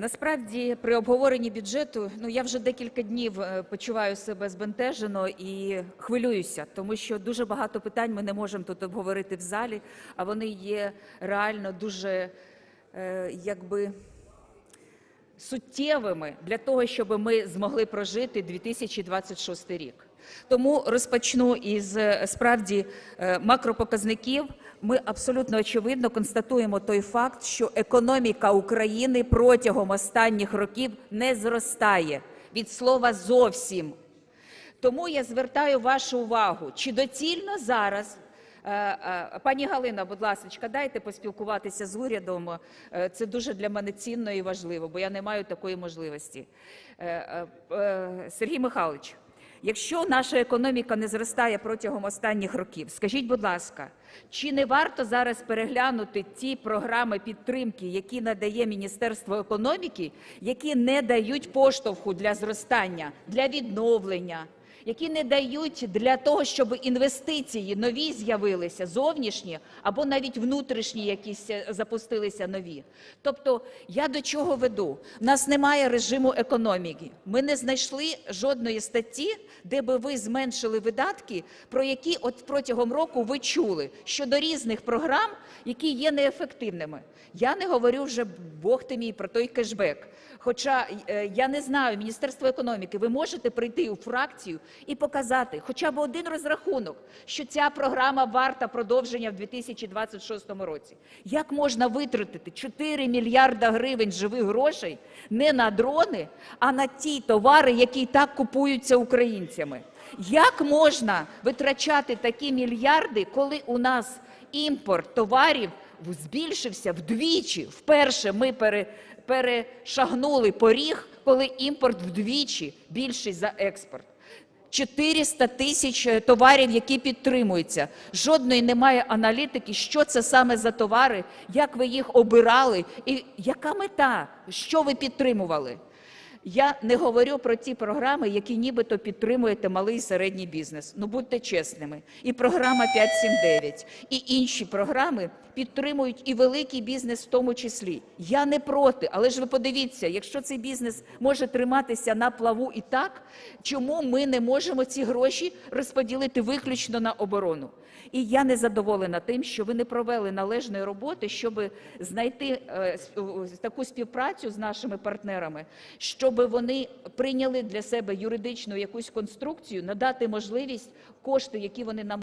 Насправді, при обговоренні бюджету, ну я вже декілька днів е, почуваю себе збентежено і хвилююся, тому що дуже багато питань ми не можемо тут обговорити в залі, а вони є реально дуже е, якби суттєвими для того, щоб ми змогли прожити 2026 рік. Тому розпочну із е, справді е, макропоказників. Ми абсолютно очевидно констатуємо той факт, що економіка України протягом останніх років не зростає від слова зовсім. Тому я звертаю вашу увагу, чи доцільно зараз. Е, е, Пані Галина, будь ласка, дайте поспілкуватися з урядом. Е, Це дуже для мене цінно і важливо, бо я не маю такої можливості. Сергій Михайлович, якщо наша економіка не зростає протягом останніх років, скажіть, будь ласка, чи не варто зараз переглянути ті програми підтримки, які надає Міністерство економіки, які не дають поштовху для зростання, для відновлення? Які не дають для того, щоб інвестиції нові з'явилися, зовнішні або навіть внутрішні якісь е, запустилися нові. Тобто я до чого веду? У нас немає режиму економіки. Ми не знайшли жодної статті, де би ви зменшили видатки, про які от протягом року ви чули щодо різних програм, які є неефективними. Я не говорю вже Бог ти мій про той кешбек. Хоча е, я не знаю, Міністерство економіки, ви можете прийти у фракцію і показати хоча б один розрахунок, що ця програма варта продовження в 2026 році. Як можна витратити 4 мільярда гривень живих грошей не на дрони, а на ті товари, які і так купуються українцями? Як можна витрачати такі мільярди, коли у нас імпорт товарів збільшився вдвічі? Вперше ми пере, перешагнули поріг, коли імпорт вдвічі більший за експорт. 400 тисяч е, товарів, які підтримуються. Жодної немає аналітики, що це саме за товари, як ви їх обирали, і яка мета, що ви підтримували. Я не говорю про ті програми, які нібито підтримуєте малий і середній бізнес. Ну будьте чесними. І програма 579, і інші програми підтримують і великий бізнес в тому числі. Я не проти, але ж ви подивіться, якщо цей бізнес може триматися на плаву і так, чому ми не можемо ці гроші розподілити виключно на оборону? І я не задоволена тим, що ви не провели належної роботи, щоб знайти е, таку співпрацю з нашими партнерами, щоб вони прийняли для себе юридичну якусь конструкцію, надати можливість кошти, які вони нам